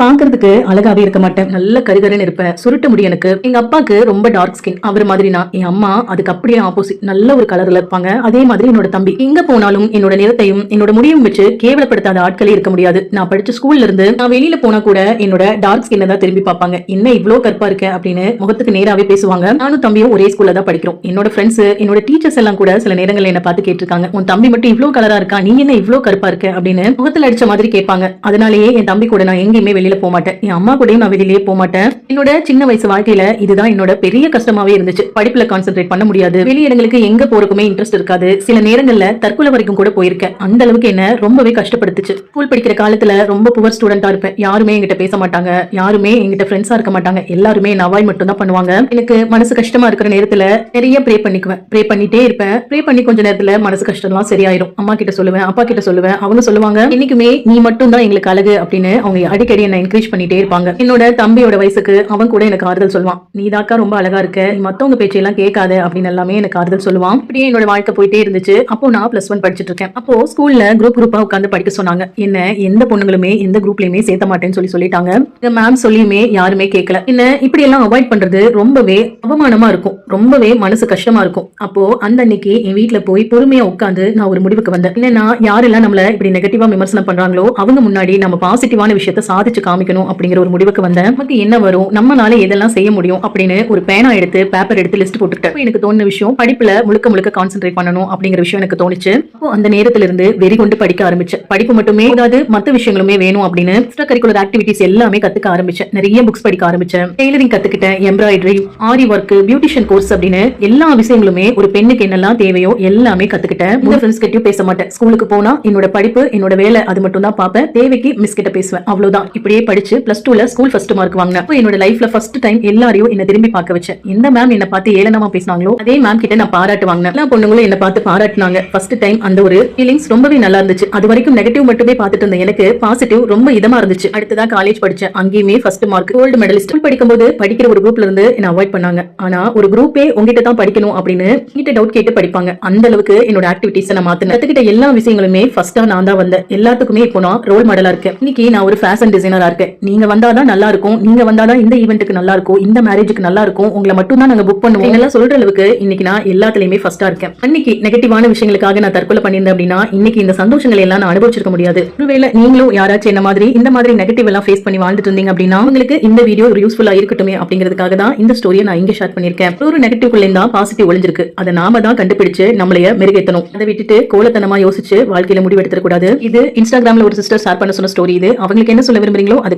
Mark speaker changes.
Speaker 1: பாக்குறதுக்கு அழகாவே இருக்க மாட்டேன். நல்ல கருகருன்னு இருப்பேன் சுருட்ட முடி எனக்கு. எங்க அப்பாக்கு ரொம்ப டார்க் ஸ்கின் அவர் மாதிரி நான் என் அம்மா அதுக்கு அப்படியே ஆப்போசிட் நல்ல ஒரு கலர்ல இருப்பாங்க. அதே மாதிரி என்னோட தம்பி. எங்க போனாலும் என்னோட நிறத்தையும் என்னோட முடியும் வச்சு கேவலப்படுத்தாத ஆட்களே இருக்க முடியாது. நான் படிச்ச ஸ்கூல்ல இருந்து நான் வெளியில போனா கூட என்னோட டார்க் ஸ்கின்னை தான் திரும்பி பார்ப்பாங்க. என்ன இவ்வளோ கருப்பா இருக்க அப்படின்னு முகத்துக்கு நேராவே பேசுவாங்க. நானும் தம்பியும் ஒரே ஸ்கூல்ல தான் படிக்கிறோம். என்னோட ஃப்ரெண்ட்ஸ் என்னோட டீச்சர்ஸ் எல்லாம் கூட சில நேரங்கள்ல என்ன பார்த்து கேட்டிருக்காங்க. உன் தம்பி மட்டும் இவ்வளோ கலரா இருக்கா? நீ என்ன இவ்வளவு கருப்பா இருக்க? அப்படின்னு முகத்துல அடிச்ச மாதிரி கேட்பாங்க. அதனாலேயே என் தம்பி கூட நான் எங்க எங்கேயுமே வெளியில போக மாட்டேன் என் அம்மா கூடயும் நான் வெளியிலேயே போக மாட்டேன் என்னோட சின்ன வயசு வாழ்க்கையில இதுதான் என்னோட பெரிய கஷ்டமாவே இருந்துச்சு. படிப்புல கான்சென்ட்ரேட் பண்ண முடியாது. வெளியிடங்களுக்கு எங்க போறதுக்குமே இன்ட்ரெஸ்ட் இருக்காது. சில நேரங்கள்ல தற்கொலை வரைக்கும் கூட போயிருக்கேன். அந்த அளவுக்கு என்ன ரொம்பவே கஷ்டப்படுத்துச்சு. ஸ்கூல் படிக்கிற காலத்துல ரொம்ப புவர் ஸ்டூடெண்டா இருப்பேன். யாருமே எங்கிட்ட பேச மாட்டாங்க. யாருமே எங்கிட்ட ஃப்ரெண்ட்ஸா இருக்க மாட்டாங்க. எல்லாருமே என்ன அவாய்ட் மட்டும் தான் பண்ணுவாங்க. எனக்கு மனசு கஷ்டமா இருக்கிற நேரத்துல நிறைய ப்ரே பண்ணிக்குவேன். ப்ரே பண்ணிட்டே இருப்பேன். ப்ரே பண்ணி கொஞ்ச நேரத்துல மனசு கஷ்டம்லாம் சரியாயிரும். அம்மா கிட்ட சொல்லுவேன் அப்பா கிட்ட சொல்லுவேன் அவங்க சொல்லுவாங்க இன்னைக்குமே நீ மட்டும் தான் எங்களுக்கு அழகு அப்படின்னு அவங்க அடிக்க அடிக்கடி என்ன என்கரேஜ் பண்ணிட்டே இருப்பாங்க. என்னோட தம்பியோட வயசுக்கு அவன் கூட எனக்கு ஆறுதல் சொல்லுவான். நீ தாக்கா ரொம்ப அழகா இருக்க. மத்தவங்க பேச்சையெல்லாம் கேட்காத அப்படின்னு எல்லாமே எனக்கு ஆறுதல் சொல்லுவான். இப்படியே என்னோட வாழ்க்கை போயிட்டே இருந்துச்சு. அப்போ நான் பிளஸ் ஒன் படிச்சிட்டு இருக்கேன். அப்போ ஸ்கூல்ல குரூப் குரூப்பா உட்காந்து படிக்க சொன்னாங்க. என்ன எந்த பொண்ணுங்களுமே எந்த குரூப்லயுமே சேர்த்த மாட்டேன்னு சொல்லி சொல்லிட்டாங்க. மேம் சொல்லியுமே யாருமே கேட்கல. என்ன இப்படி எல்லாம் அவாய்ட் பண்றது ரொம்பவே அவமானமா இருக்கும். ரொம்பவே மனசு கஷ்டமா இருக்கும். அப்போ அந்த அன்னைக்கு என் வீட்டுல போய் பொறுமையா உட்காந்து நான் ஒரு முடிவுக்கு வந்தேன். என்னன்னா யாரெல்லாம் நம்மள இப்படி நெகட்டிவா விமர்சனம் பண்றாங்களோ அவங்க முன்னாடி நம்ம பாசிட்டிவான விஷயத்த சாதிச்சு காமிக்கணும் அப்படிங்கிற ஒரு முடிவுக்கு வந்தேன். நமக்கு என்ன வரும்? நம்மளால எதெல்லாம் செய்ய முடியும்? அப்படின்னு ஒரு பேனா எடுத்து பேப்பர் எடுத்து லிஸ்ட் போட்டுக்கிட்டேன். அப்போ எனக்கு தோணுன விஷயம் படிப்புல முழுக்க முழுக்க கான்சென்ட்ரேட் பண்ணணும் அப்படிங்கிற விஷயம் எனக்கு தோணுச்சு. அப்போ அந்த நேரத்துல இருந்து வெறி கொண்டு படிக்க ஆரம்பிச்சேன். படிப்பு மட்டுமே அதாவது மற்ற விஷயங்களுமே வேணும் அப்படின்னு எக்ஸ்ட்ரா கரிக்குலர் ஆக்டிவிட்டிஸ் எல்லாமே கத்துக்க ஆரம்பிச்சேன். நிறைய புக்ஸ் படிக்க ஆரம்பிச்சேன். டெய்லரிங் கத்துக்கிட்டேன் embroidery aari work beautician course அப்படின்னு எல்லா விஷயங்களுமே ஒரு பெண்ணுக்கு என்னெல்லாம் தேவையோ எல்லாமே கத்துக்கிட்டேன். ஃப்ரெண்ட்ஸ் கிட்டயும் பேச மாட்டேன். ஸ்கூலுக்கு போனா என்னோட படிப்பு என்னோட வேலை அது மட்டும் தான் பார்ப்பேன். தேவைக்கு மிஸ் கிட்ட பேசுவேன். அவ்வளவுதான். இப்படியே படிச்சு பிளஸ் டூல ஸ்கூல் ஃபர்ஸ்ட் மார்க் வாங்கினேன். என்னோட லைஃப்ல ஃபர்ஸ்ட் டைம் எல்லாரையும் என்ன திரும்பி பார்க்க வச்சேன். எந்த மேம் என்ன பார்த்து ஏளனமா பேசினாங்களோ அதே மேம் கிட்ட நான் பாராட்டு வாங்கினேன். எல்லா பொண்ணுங்களும் என்ன பார்த்து பாராட்டினாங்க. ஃபர்ஸ்ட் டைம் அந்த ஒரு ஃபீலிங்ஸ் ரொம்பவே நல்லா இருந்துச்சு. அது வரைக்கும் நெகட்டிவ் மட்டுமே பார்த்துட்டு இருந்தேன். எனக்கு பாசிட்டிவ் ரொம்ப இதமா இருந்துச்சு. அடுத்ததா காலேஜ் படிச்சேன். அங்கேயுமே ஃபர்ஸ்ட் மார்க் கோல்டு மெடலிஸ்ட் படிக்கும்போது படிக்கிற ஒரு குரூப்ல இருந்து என்ன அவாய்ட் பண்ணாங்க. ஆனா ஒரு குரூப்பே உங்ககிட்ட தான் படிக்கணும் அப்படின்னு கிட்ட டவுட் கேட்டு படிப்பாங்க. அந்த அளவுக்கு என்னோட ஆக்டிவிட்டிஸ் நான் மாத்தினேன். கத்துக்கிட்ட எல்லா விஷயங்களுமே ஃபர்ஸ்டா நான் தான் வந்தேன். எல்லாத்துக்குமே இப்போ நான் ரோல் மாடலா இருக்கேன். இன்னைக்கு நான் ஒரு ஃபேஷன் டிசைனரா இருக்கேன் நீங்க வந்தாதான் நல்லா இருக்கும் நீங்க வந்தாதான் இந்த ஈவெண்ட்டுக்கு நல்லா இருக்கும் இந்த மேரேஜுக்கு நல்லா இருக்கும் உங்களை மட்டும் தான் நாங்க புக் பண்ணுவோம். எல்லாம் சொல்ற அளவுக்கு இன்னைக்கு நான் எல்லாத்துலயுமே ஃபர்ஸ்டா இருக்கேன். அன்னைக்கு நெகட்டிவான விஷயங்களுக்காக நான் தற்கொலை பண்ணியிருந்தேன் அப்படின்னா இன்னைக்கு இந்த சந்தோஷங்களை எல்லாம் நான் அனுபவிச்சிருக்க முடியாது. ஒருவேளை நீங்களும் யாராச்சும் என்ன மாதிரி இந்த மாதிரி நெகட்டிவ் எல்லாம் ஃபேஸ் பண்ணி வாழ்ந்துட்டு இருந்தீங்க அப்படின்னா உங்களுக்கு இந்த வீடியோ ஒரு யூஸ்ஃபுல்லா இருக்கட்டுமே அப்படிங்கிறதுக்காக தான் இந்த ஸ்டோரியை நான் இங்க ஷேர் பண்ணிருக்கேன் ஒரு நெகட்டிவ் தான் பாசிட்டிவ் ஒளிஞ்சிருக்கு. அதை நாம தான் கண்டுபிடிச்சு நம்மளைய மெருகேத்தணும். அதை விட்டுட்டு கோலத்தனமா யோசிச்சு வாழ்க்கையில முடிவெடுத்துக்கூடாது இது இன்ஸ்டாகிராம்ல ஒரு சிஸ்டர் ஷேர் பண்ண சொன்ன ஸ்டோரி இது. அவங்களுக்கு என்ன சொல்ல விரும்புறீங்களோ அது